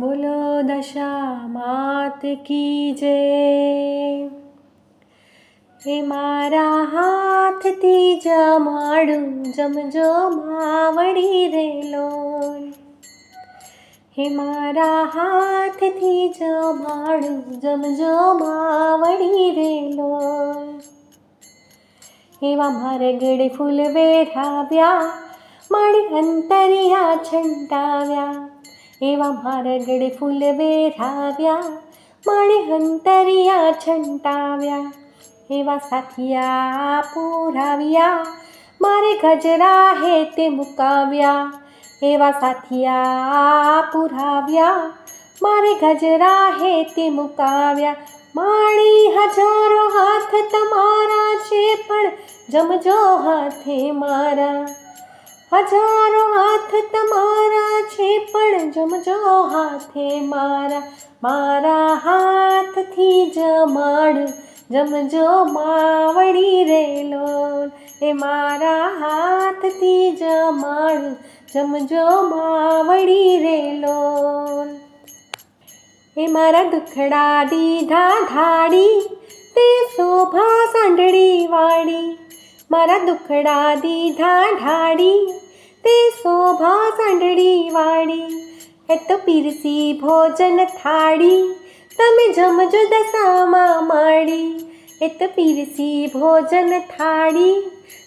બોલો દશા માત કી જય? એ મારા હાથથી જમાડું, જમજો માવડી રે લોલ. હે મારા હાથથી જમાડું, જમજો માવડી રે લોલ. એવા મારે ગળે ફૂલ વેરાવ્યા મારી અંતરિયા છંટાવ્યા. એવા મારા ગળે ફૂલ વેરાવ્યા મારી અંતરિયા છંટાવ્યા. એવા સાથિયા પુરાવ્યા, મારે ગજરા હે તે મુકાવ્યા. એવા સાથિયા પુરાવ્યા, મારે ગજરા હે તે મુકાવ્યા. માણી હજારો હાથ તમારા છે પણ જમજો હાથે મારા. હજારો હાથ તમારા છે, પણ જમજો હાથે મારા. મારા હાથથી જમાડ જમજો માવડી રે લોલ. એ મારા હાથથી જમાડ જમજો માવડી રે લોલ. એ મારા દુખડા દીધા ધાડી, તે શોભા સાંડળી વાળી. મારા દુખડા દીધા ઢાડી તે શોભા સાંડળી વાળી. એ તો પીરસી ભોજન થાળી, તમે જમજો દશામાં માળી. એ તો પીરસી ભોજન થાળી,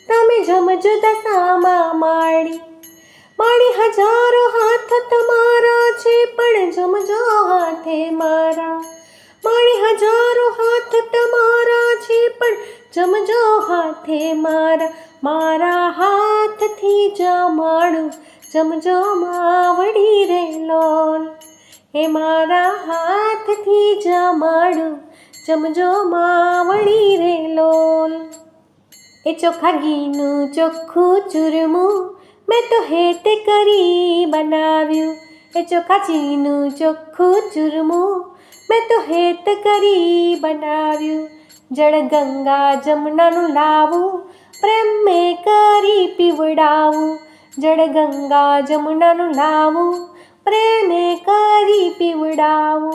તમે જમજો દશામાં માળી. માળી હજારો હાથ તમારા છે, પણ જમજો હાથે મારા. માળી હજારો હાથ તમારા છે, પણ જમજો હાથે મારા મારા હાથથી જમાડું. જમજો માવડી રે લોલ, એ મારા હાથથી જમાડું. જમજો માવડી રે લોલ. એ ચોખા ઘીનું ચોખ્ખું ચૂરમું મેં તો હેતે કરી બનાવ્યું. એ ચોખા ચીનું ચોખ્ખું ચૂરમું મેં તો હેત કરી બનાવ્યું. જળ ગંગા જમનાનું લાવું પ્રેમ મેં કરી પીવડાવું. જળ ગંગા જમનાનું લાવું પ્રેમે કરી પીવડાવું.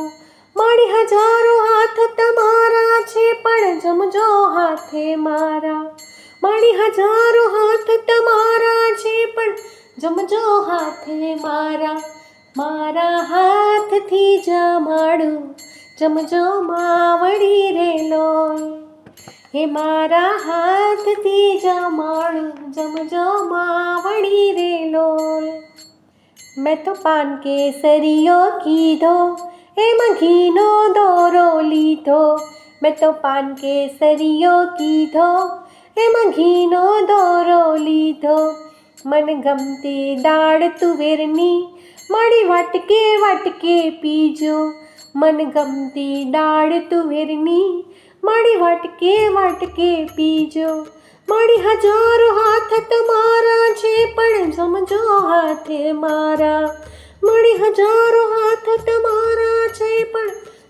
મળી હજારો હાથ તમારા છે, પણ જમજો હાથે મારા. મળી હજારો હાથ તમારા છે, પણ જમજો હાથે મારા. મારા હાથથી જમાડું જમજો માવડી રે લોય હે મારા હાથથી જમાણું જમજો માવડી રે લોલ મેં તો પાન કેસરીઓ કીધો, એમાં ઘીનો દોરો લીધો. મેં તો પાન કેસરીઓ કીધો, એમાં ઘીનો દોરો લીધો. મન ગમતી દાળ તુવેરની મળી વાટકે વાટકે પીજો. મન ડાળ તુવેરની મારી વાટકે વાટકે પીજો. મારી હજારો હાથ તમારા છે, પણ સમજો હાથે મારા. મારી હજારો હાથ તમારા છે, પણ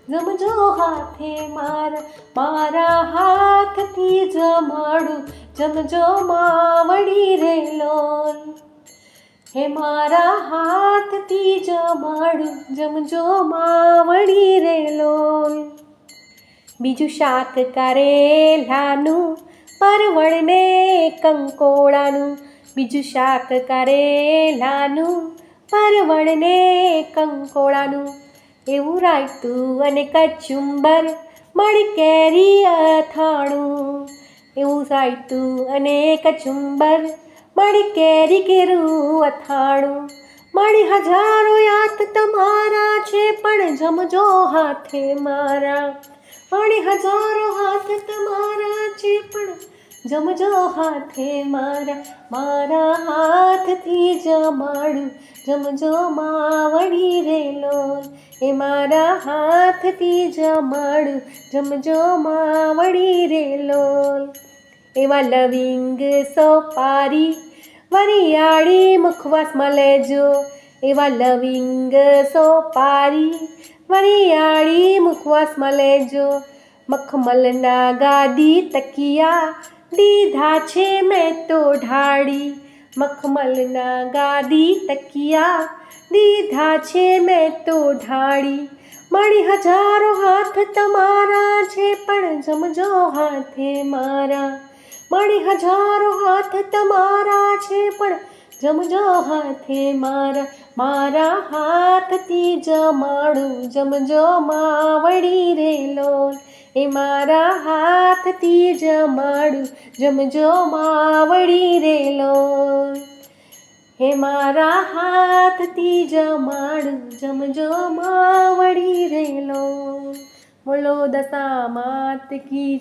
જમજો હાથે મારા. મારા હાથથી જમાડું જમજો માવડી રે લોલ હે મારા હાથથી જમાડું, જમજો માવડી રે લોલ. બીજું શાક કરેલાનું, પરવળને કંકોળાનું બીજું શાક કરેલાનું, પરવળને કંકોળાનું એવું રાયતું અને કચુંબર મળી કેરી અથાણું. એવું રાયતું અને કચુંબર મળી કેરી કેરું અથાણું. મારી હજારો યાદ તમારા છે, પણ જમજો હાથે મારા. મારી હજારો હાથ તમારા છે, પણ જમજો હાથે મારા. મારા હાથથી જમાડું જમજો માવડી રે લોલ એ મારા હાથથી જમાડું જમજો માવડી રે લોલ એવા લવિંગ સોપારી, વરિયાળી મુખવાસમાં લેજો એવા લવિંગ સોપારી, વરિયાળી મુખવાસમાં લેજો મખમલના ગાદી તકિયા દીધા છે મેં તો ઢાળી. મખમલના ગાદી તકિયા દીધા છે મેં તો ઢાળી. મળી હજારો હાથ તમારા છે, પણ જમજો હાથે મારા. મળી હજારો હાથ તમારા છે પણ જમજો હાથે મારા મારા હાથથી જમાડું જમજો માવડી રે લોલ એ મારા હાથથી જમાડું જમજો માવડી રે લોલ હે મારા હાથથી જમાડું જમજો માવડી રેલો બોલો દશા માત કી